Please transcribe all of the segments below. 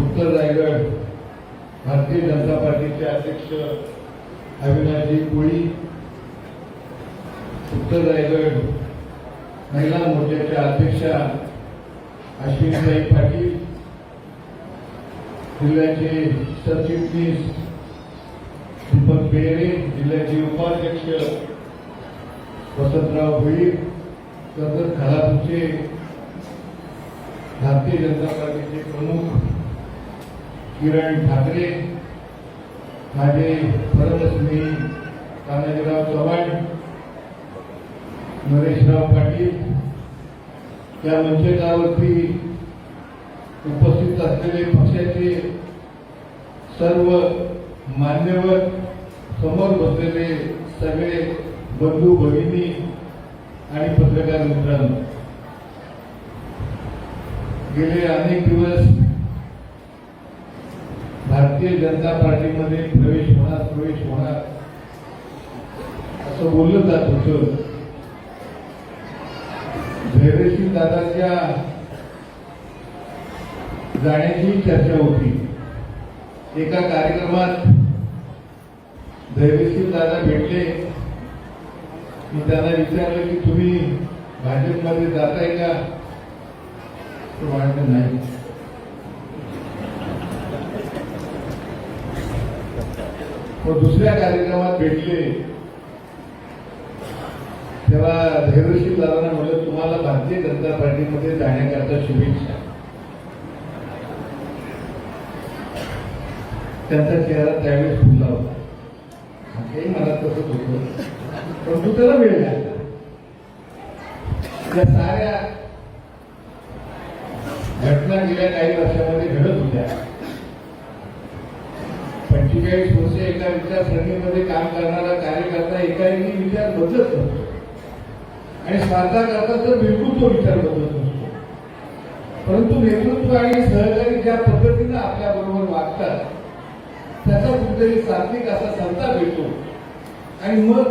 उत्तर रायगड भारतीय जनता पार्टीचे अध्यक्ष अविनाशजी कोळी उत्तर रायगड महिला मोर्चाच्या अध्यक्षा अश्विनीताई पाटील जिल्ह्याचे सरचिटणीस दीपक बेहरे जिल्ह्याचे उपाध्यक्ष वसंतराव भोईर तसंच खालापूरचे भारतीय जनता पार्टीचे प्रमुख किरण ठाकरे माझे परमस्मी तानाजीराव चव्हाण नरेशराव पाटील या मंचकावरती उपस्थित असलेले पक्षाचे सर्व मान्यवर समोर बसलेले सगळे बंधू भगिनी आणि पत्रकार मित्रांनो गेले अनेक दिवस भारतीय जनता पार्टीमध्ये प्रवेश होणार प्रवेश होणार. असं बोललं जात होतं. धैर्यशील दादाच्या जाण्याची चर्चा होती. एका कार्यक्रमात धैर्यशील दादा भेटले. मी त्यांना विचारलं की तुम्ही भाजपमध्ये जाताय का? तो म्हणाले नाही. व दुसऱ्या कार्यक्रमात भेटले. तेव्हा धैर्यशील दादांना म्हणलं तुम्हाला भारतीय जनता पार्टीमध्ये जाण्याकरता शुभेच्छा. त्यांचा चेहरा त्यावेळेस फुलला होता. काही मला तसंच होत. परंतु त्याला वेळ लागला? त्या साऱ्या घटना गेल्या काही वर्षामध्ये घडत होत्या. पंचेचाळीस वर्ष एका विचारसरणीमध्ये काम करणारा कार्यकर्ता एकाही विचार बदलत नव्हतो. आणि स्वार्थाकरता तर बिलकुल तो विचार बदलत नव्हतो. परंतु नेतृत्व आणि सहकारी ज्या पद्धतीनं आपल्या बरोबर वागतात त्याचा कुठेतरी सात्विक असा संताप येतो आणि मग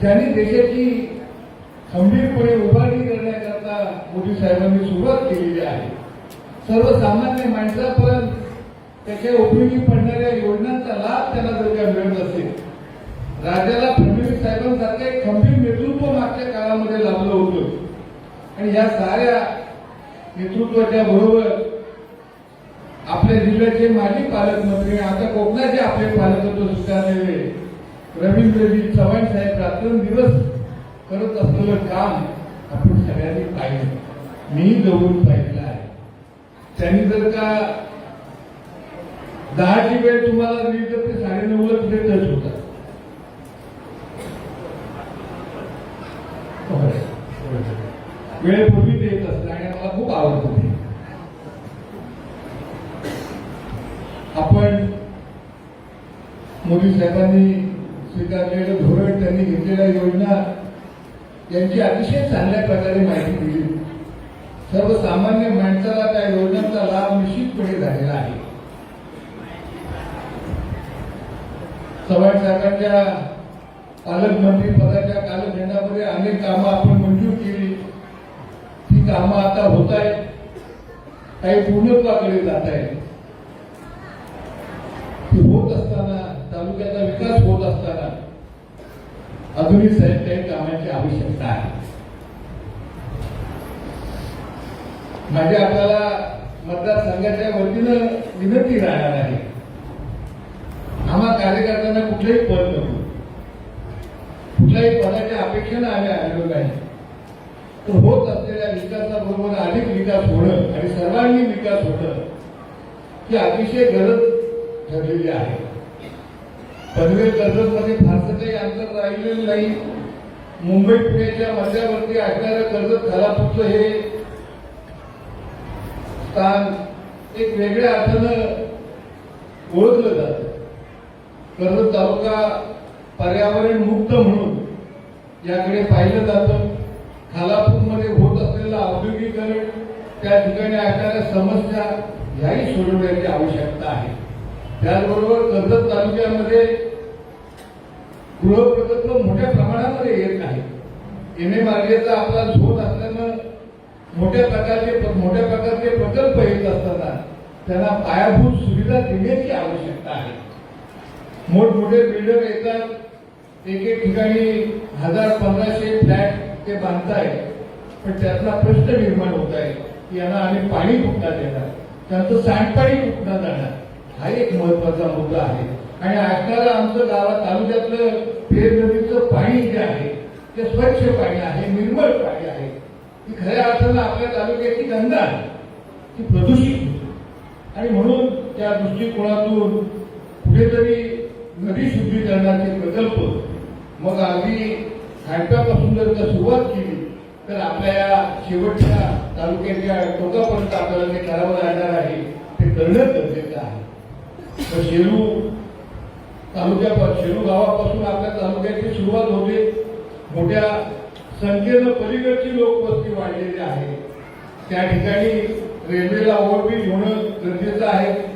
ज्यांनी देशाची खंबीरपणे उभारणी करण्याकरता मोदी साहेबांनी सुरुवात केलेली आहे. सर्वसामान्य माणसापर्यंत त्याच्या उपयोगी पडणाऱ्या योजनांचा लाभ त्याला जर का मिळत असेल. राज्याला फडणवीस साहेबांसारखं एक खंबीर नेतृत्व मागच्या काळामध्ये लाभलं होतं. आणि या साऱ्या नेतृत्वाच्या बरोबर आपल्या जिल्ह्याचे माजी पालकमंत्री आता कोकणाचे आपले पालकत्व स्वीकारलेले रवींद्रजी चव्हाण साहेब रात्रंदिवस करत असलेलं काम आपण सगळ्यांनी पाहिलं. मी जवळून पाहिलं आहे. त्यांनी जर का दहाची वेळ तुम्हाला दिली तर ते साडेनऊला कुठे टच होतात. वेळेपूर्वी ते येत असते आणि मला खूप आवडतं ते. आपण मोदी साहेबांनी स्वीकारलेलं धोरण त्यांनी घेतलेल्या योजना यांची अतिशय चांगल्या प्रकारे माहिती दिली. सर्वसामान्य माणसाला त्या योजनांचा लाभ निश्चितपणे झालेला आहे चव्हाण साहेबांच्या पालकमंत्री पदाच्या कालखंडामध्ये अनेक कामं आपण मंजूर केली. ती कामं आता होत आहेत काही पूर्णत्वाकडे जात आहेत होत असताना तालुक्याचा विकास होत असताना अजूनही साहेब काही कामाची आवश्यकता आहे. माझ्या आपल्याला मतदारसंघाच्या वतीनं विनंती राहणार आहे. आम्हा कार्यकर्त्यांना कुठलंही पद नको. कुठल्याही पदाच्या अपेक्षेनं आम्ही आलेलो नाही. तर होत असलेल्या विकासाबरोबर अधिक विकास होणं आणि सर्वांगीण विकास होणं ही अतिशय गरज ठरलेली आहे. पनवेल कर्जतमध्ये फारसं काही अंतर राहिलेलं नाही. मुंबई पुण्याच्या मध्यावरती असणारं कर्जत खालापूरचं हे स्थान एक वेगळ्या अर्थानं ओळखलं जातं. कर्जत तालुका पर्यावरण मुक्त म्हणून याकडे पाहिलं जातं. खालापूरमध्ये होत असलेलं औद्योगिकरण त्या ठिकाणी असणाऱ्या समस्या ह्याही सोडवण्याची आवश्यकता आहे. त्याचबरोबर कर्जत तालुक्यामध्ये गृहप्रकल्प मोठ्या प्रमाणामध्ये येत नाही एम ए मार्गेचा आपला झोत असल्यानं मोठ्या प्रकारचे मोठ्या प्रकारचे प्रकल्प येत असताना त्यांना पायाभूत सुविधा देण्याची आवश्यकता आहे. मोठमोठे बिल्डर येतात. एक एक ठिकाणी हजार पंधराशे फ्लॅट ते बांधतायत. पण त्यातला प्रश्न निर्माण होत आहे की यांना आम्ही पाणी कुठला देणार? त्यांचं सांडपाणी कुठला जाणार? हा एक महत्त्वाचा मुद्दा आहे. आणि असणारा आमचं गावात तालुक्यातलं पेर नदीचं पाणी जे आहे ते स्वच्छ पाणी आहे निर्मळ पाणी आहे. ती खऱ्या अर्थानं आपल्या तालुक्याची गंगा आहे. ती प्रदूषित आणि म्हणून त्या दृष्टिकोनातून कुठेतरी नदी शुद्धीकरणाचे प्रकल्प. मग अगदी खांडप्यापासून जर का सुरुवात केली तर आपल्या या शेवटच्या तालुक्याच्या टोकापर्यंत आपल्याला जे करावं लागणार आहे ते करणं गरजेचं आहे. तर शेरू तालुक्यापासून शेरू गावापासून आपल्या तालुक्याची सुरुवात होते. मोठ्या संख्येनं पलीकडची लोकवस्ती वाढलेली आहे. त्या ठिकाणी रेल्वेला ओव्हरब्रिज होणं गरजेचं आहे.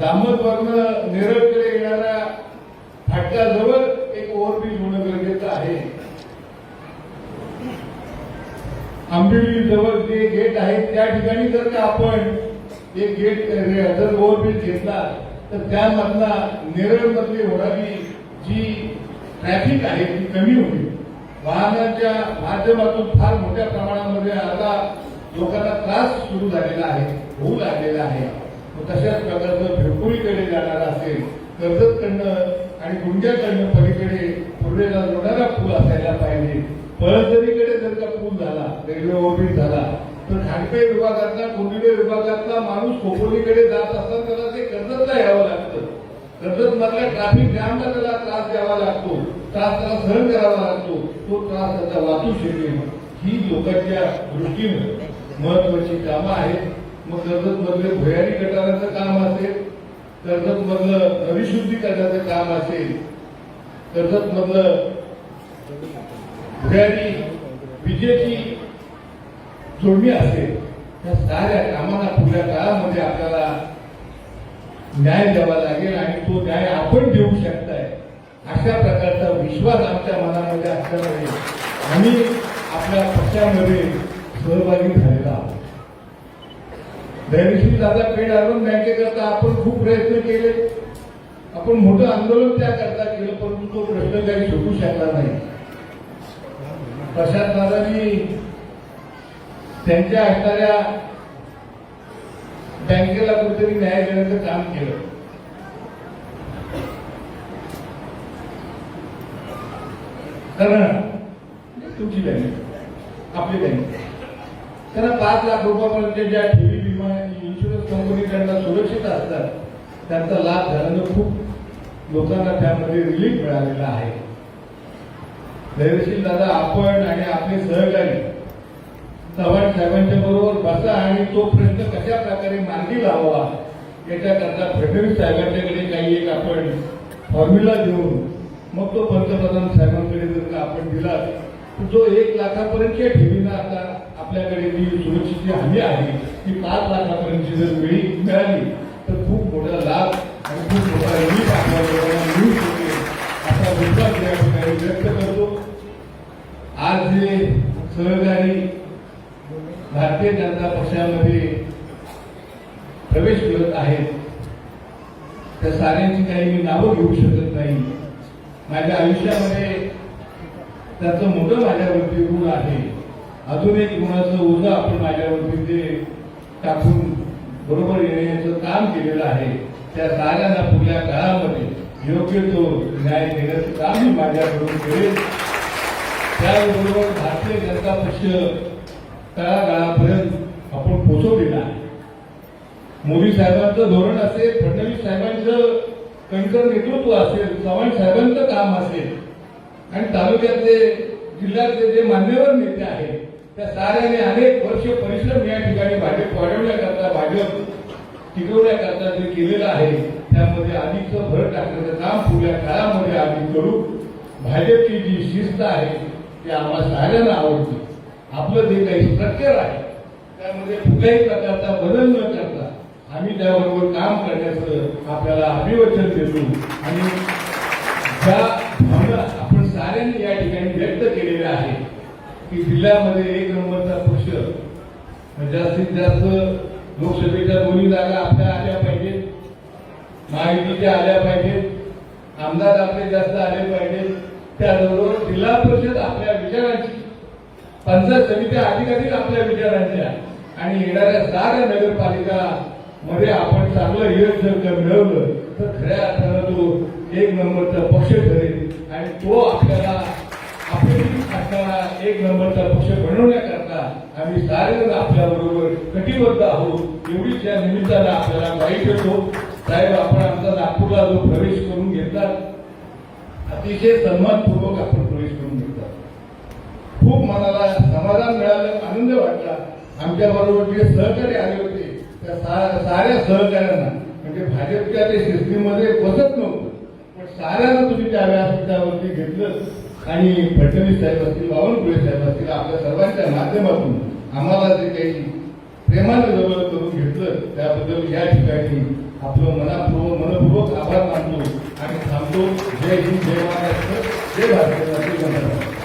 दामोदरनं नेरळकडे येणाऱ्या फाटकाजवळ एक ओव्हरब्रिज होणं गरजेचं आहे. आंबिवली जवळ जे गेट आहे त्या ठिकाणी जर का आपण एक गेट जर ओव्हरब्रिज घेतला तर त्यामधला नेरळमधली होणारी जी ट्रॅफिक आहे ती कमी होईल. वाहनांच्या माध्यमातून फार मोठ्या प्रमाणामध्ये आता लोकांना त्रास सुरू झालेला आहे होऊ लागलेला आहे. तशाच प्रकारचं भिरपुरीकडे जाणार असेल कर्जतकडनं आणि गुंड्याकडनं पलीकडे पूर्वेला जोडणारा पूल असायला पाहिजे. पळसरीकडे जर का पूल झाला रेल्वे ओव्हरब्रिज झाला तर खांडपे विभागातला कुंडिले विभागातला माणूस खोपोलीकडे जात असताना त्याला ते कर्जतला यावं लागतं. कर्जत मधल्या ट्रॅफिक जॅमला त्याला त्रास द्यावा लागतो. त्रास त्याला सहन करावा लागतो. तो त्रास त्याचा वाचू शकेल. ही लोकांच्या दृष्टीनं महत्वाची कामं आहेत. मग कर्जत मधले भुयारी गटाराचं काम असेल कर्जत मधलं अविशुद्धी कटाचं काम असेल कर्जत मधलं भुयारी विजेची जोडणी असेल त्या साऱ्या कामांना पुढल्या काळामध्ये आपल्याला न्याय द्यावा लागेल आणि तो न्याय आपण देऊ शकताय अशा प्रकारचा विश्वास आमच्या मनामध्ये असल्यामुळे आम्ही आपल्या पक्षामध्ये सहभागी झालेला आहोत. दयनीशी दादा पेड अर्बन बँकेकरता आपण खूप प्रयत्न केले. आपण मोठं आंदोलन त्याकरता केलं परंतु तो प्रश्न काही सुटू शकला नाही. प्रशांत दादांनी त्यांच्या असणाऱ्या बँकेला कुठेतरी न्याय देण्याचं काम केलं. कारण तुमची बँक आपली बँक. त्यांना पाच लाख रुपयापर्यंत ज्या ठेवी कंपनी त्यांना सुरक्षित असतात. त्यांचा लाभ झाल्यानं खूप लोकांना त्यामध्ये रिलीफ मिळालेला आहे. धैर्यशील दादा आपण आणि आपले सहकारी चव्हाण साहेबांच्या बरोबर बसा आणि तो प्रश्न कशा प्रकारे मार्गी लावावा? याच्याकरता फडणवीस साहेबांच्याकडे काही एक आपण फॉर्म्युला देऊन मग तो पंतप्रधान साहेबांकडे जर का आपण दिला तर जो एक लाखापर्यंतच्या ठेवींना आता आपल्याकडे जी सुरक्षेची हमी आहे ती पाच लाखापर्यंतची जर वेळी मिळाली तर खूप मोठा लाभ आणि खूप मोठा रिलीफ आपल्याला मिळू शकेल असा विश्वास या ठिकाणी व्यक्त करतो. आज जे सहकारी भारतीय जनता पक्षामध्ये प्रवेश करत आहेत त्या साऱ्यांची काही मी नावं घेऊ शकत नाही. माझ्या आयुष्यामध्ये त्याचं मोठं माझ्यावरती गुण आहे. अजून एक गुणाचं ओझं आपण माझ्यावरती ते टाकून बरोबर येण्याचं काम केलेलं आहे. त्या साऱ्यांना पुढल्या काळामध्ये योग्य तो न्याय देण्याचं काम मी माझ्याकडून करेल त्याबरोबर भारतीय जनता पक्ष तळागाळापर्यंत आपण पोचवलेला आहे. मोदी साहेबांचं धोरण असेल फडणवीस साहेबांचं कणकर नेतृत्व असेल चव्हाण साहेबांचं काम असेल आणि तालुक्यातले जिल्ह्यातले जे मान्यवर नेते आहेत त्या साऱ्याने अनेक वर्ष परिश्रम या ठिकाणी भाजप वाढवण्याकरता भाजप टिकवण्याकरता जे केलेलं आहे त्यामध्ये अधिकचं भर टाकण्याचं काम पुढल्या काळामध्ये आम्ही करू. भाजपची जी शिस्त आहे ती आम्हाला साऱ्यांना आवडते. आपलं जे काही स्ट्रक्चर आहे त्यामध्ये कुठल्याही प्रकारचा बदल न करता आम्ही त्याबरोबर काम करण्याचं आपल्याला अभिवचन देतो. आणि ज्या की जिल्ह्यामध्ये एक नंबरचा पक्ष जास्तीत जास्त लोकसभेच्या दोन्ही जागा आपल्या आल्या पाहिजेत. महायुतीच्या आल्या पाहिजेत. आमदार आपले जास्त आले पाहिजेत. त्याचबरोबर जिल्हा परिषद आपल्या विचारांची पंचायत समित्या अधिकाधिक आपल्या विचारांच्या आणि येणाऱ्या साऱ्या नगरपालिका मध्ये आपण चांगलं यश जर का मिळवलं तर खऱ्या अर्थानं तो एक नंबरचा पक्ष ठरेल. आणि तो आपल्याला आपली एक नंबरचा पक्ष बनवण्याकरता आम्ही सारेजण आपल्या बरोबर कटिबद्ध आहोत. एवढीच या निमित्तानं आपल्याला वाईट होतो. साहेब आपण आमचा नागपूरला जो प्रवेश करून घेतला अतिशय सन्मानपूर्वक आपण प्रवेश करून घेतला. खूप मनाला समाधान मिळालं आनंद वाटला. आमच्या बरोबर जे सहकारी आले होते त्या सा- साऱ्या सहकार्यांना म्हणजे भाजपच्या ते सिस्टीममध्ये बसत नव्हतं. पण साऱ्यांना तुम्ही त्या व्यासपीठावरती घेतलं आणि फडणवीस साहेब असतील बावनकुळे साहेब असतील आपल्या सर्वांच्या माध्यमातून आम्हाला जे काही प्रेमानं जवळ करून घेतलं त्याबद्दल या ठिकाणी आपलं मनापूर्वक मनपूर्वक आभार मानतो आणि थांबतो. जय हिंद जय महाराष्ट्र जय भारत.